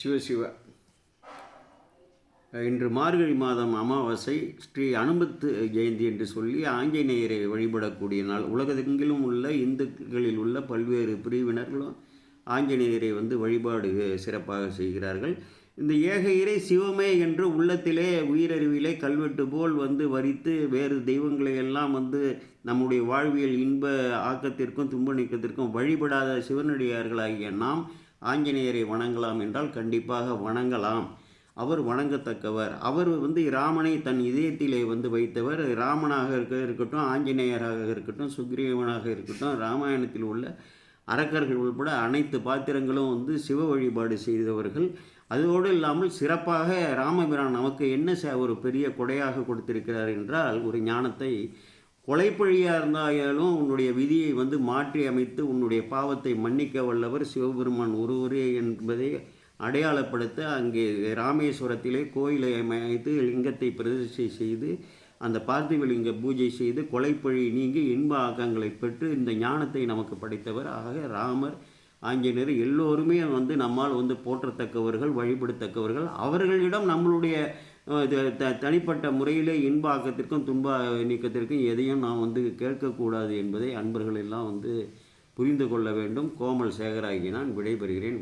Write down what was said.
சிவசிவ இன்று மார்கழி மாதம் அமாவாசை ஸ்ரீ அனுமத்து ஜெயந்தி என்று சொல்லி ஆஞ்சநேயரை வழிபடக்கூடிய நாள். உலகெங்கிலும் உள்ள இந்துக்களில் உள்ள பல்வேறு பிரிவினர்களும் ஆஞ்சநேயரை வந்து வழிபாடு சிறப்பாக செய்கிறார்கள். இந்த ஏக இறை சிவமே என்று உள்ளத்திலே உயிரறிவிலே கல்வெட்டு போல் வந்து வரித்து வேறு தெய்வங்களை எல்லாம் வந்து நம்முடைய வாழ்வியல் இன்ப ஆக்கத்திற்கும் துன்ப நீக்கத்திற்கும் வழிபடாத சிவனடியார்களாகிய நாம் ஆஞ்சநேயரை வணங்கலாம் என்றால் கண்டிப்பாக வணங்கலாம். அவர் வணங்கத்தக்கவர். அவர் வந்து ராமனை தன் இதயத்திலே வந்து வைத்தவர். ராமனாக இருக்க இருக்கட்டும் ஆஞ்சநேயராக இருக்கட்டும் சுக்ரீவனாக இருக்கட்டும் ராமாயணத்தில் உள்ள அரக்கர்கள் உள்பட அனைத்து பாத்திரங்களும் வந்து சிவ வழிபாடு செய்தவர்கள். அதோடு இல்லாமல் சிறப்பாக ராமபிரான் நமக்கு என்ன ச ஒரு பெரிய கொடையாக கொடுத்திருக்கிறார் என்றால் ஒரு ஞானத்தை கொலைப்பழியாக இருந்தாலும் உன்னுடைய விதியை வந்து மாற்றி அமைத்து உன்னுடைய பாவத்தை மன்னிக்க வல்லவர் சிவபெருமான் ஒருவரே என்பதை அடையாளப்படுத்த அங்கே ராமேஸ்வரத்திலே கோயிலை அமைத்து லிங்கத்தை பிரதிஷ்டை செய்து அந்த பார்த்திவலிங்க பூஜை செய்து கொலைப்பழி நீங்கி இன்ப ஆக்கங்களை பெற்று இந்த ஞானத்தை நமக்கு படைத்தவர். ஆக ராமர் ஆஞ்சநேயர் எல்லோருமே வந்து நம்மால் வந்து போற்றத்தக்கவர்கள் வழிபடத்தக்கவர்கள். அவர்களிடம் நம்மளுடைய தனிப்பட்ட முறையிலே இன்ப ஆக்கத்திற்கும் துன்ப நீக்கத்திற்கும் எதையும் நாம் வந்து கேட்கக்கூடாது என்பதை அன்பர்கள் எல்லாம் வந்து புரிந்து கொள்ள வேண்டும். கோமல் சேகராகி நான் விடைபெறுகிறேன்.